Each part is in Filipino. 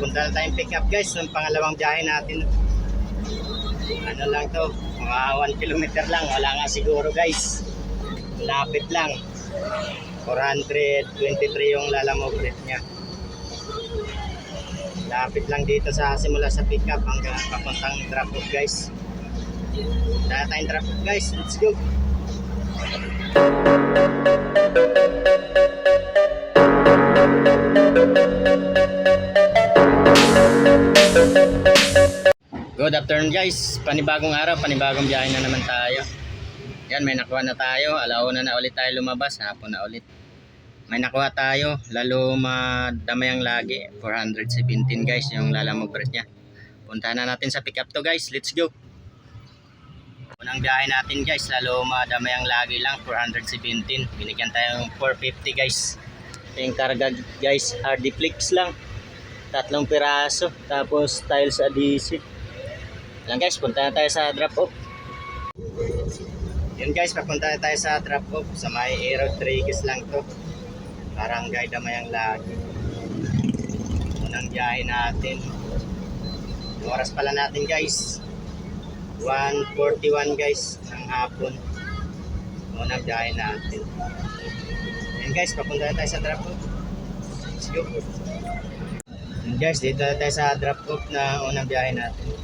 Punta na tayong pick up guys ng pangalawang biyahe natin. Ano lang to, mga 1 kilometer lang, wala nga siguro guys. Lapit lang. 423 yung lalamog rate niya. Lapit lang dito sa simula sa pick up hanggang papuntang drop off guys. Dahil tayong drop off guys, let's go. Good afternoon guys, panibagong araw, panibagong biyahe na naman tayo. Yan, may nakuha na tayo, alauna na ulit tayo lumabas, hapon na ulit. May nakuha tayo, lalo madamay ang lagi, 417 guys yung lalamog rate niya. Puntahan na natin sa pick up to guys, let's go. Unang biyahe natin guys, lalo madamay ang lagi lang, 417. Binigyan tayo ng 450 guys. Yung karga guys, hardy flicks lang. Tatlong piraso, tapos tiles adhesive. Lang guys, punta na tayo sa drop off. Yun guys, papunta na tayo sa drop off sa may Aero Trigis lang to. Barangay Damayang Lagi. Unang biyahe natin. Yung oras pala natin guys. 1.41 guys ng hapon. Unang biyahe natin. Yun guys, papunta na tayo sa drop off. Let's go. Yun guys, dito na tayo sa drop off na unang biyahe natin.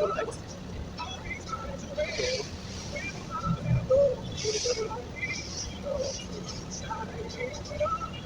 Thank you.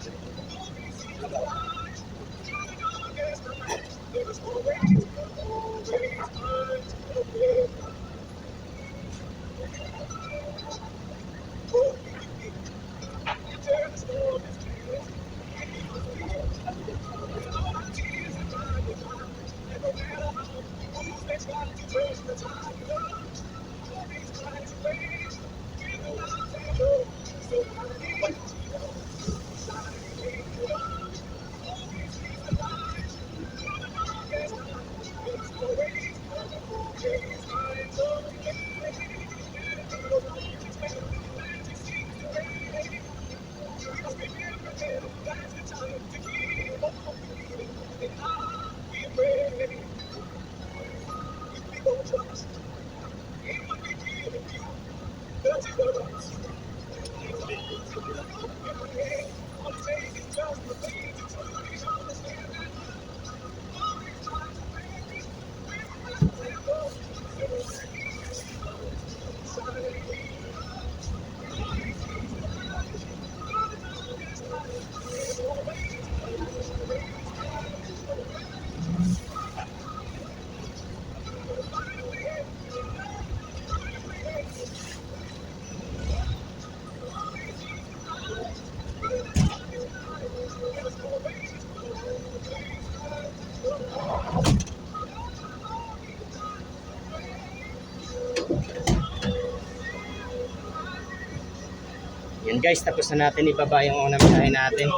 Yun guys, tapos na natin ibaba yung unang biyahe natin.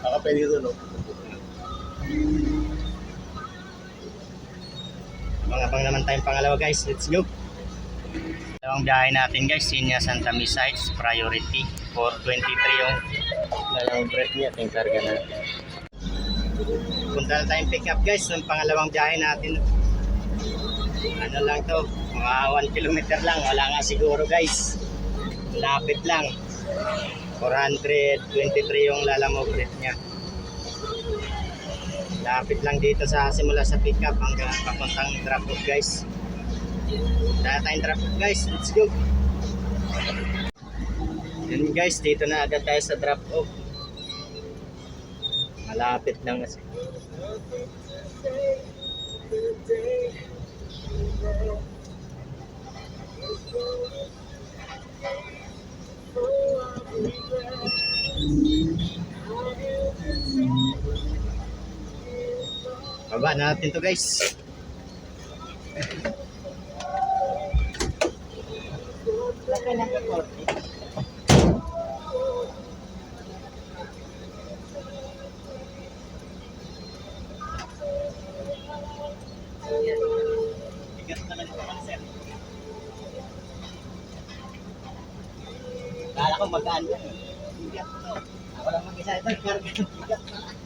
Baka pwede doon, no? Abang-abang naman tayong pangalawa guys. Let's go. Dalawang biyahe natin guys. Sinya Santa Misa is priority. 423 yung dalawang breath niya. Ating karga natin. Punta na tayong pick up guys. Yung pangalawang biyahe natin. Ano lang to. Mga 1 kilometer lang. Wala nga siguro guys. Lapit lang. 423 yung lalamog rate niya. Lapit lang dito sa simula sa pickup hanggang papuntang drop off guys. Tayong drop off guys, let's go. Yun guys, dito na agad tayo sa drop off. Malapit lang kasi. Baba natin to guys. Laki na. Kala ko magaan yan. Bigat to. Ako lang mag-isa ito. Bigat na.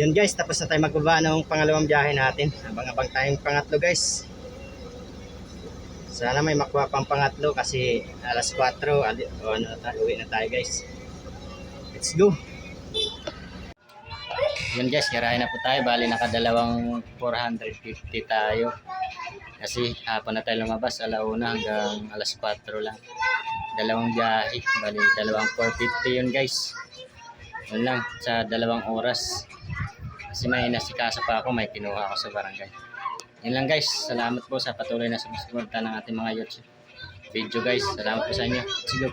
Yun guys, tapos na tayo magbaba ng pangalawang biyahe natin. Abang-abang tayong pangatlo guys. Sana may makuha pang pangatlo kasi alas 4 ali, o ano, uwi na tayo guys. Let's go! Yun guys, garahe na po tayo. Bali nakadalawang 450 tayo. Kasi hapon na tayo lumabas, alauna hanggang alas 4 lang. Dalawang biyahe, bali dalawang 450 yun guys. Yun lang, sa dalawang oras. Kasi may nasikasa pa ako, may kinuha ako sa barangay. Yun lang guys, salamat po sa patuloy na sumusuporta ng ating mga YouTube video guys. Salamat po sa inyo. Go!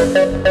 Thank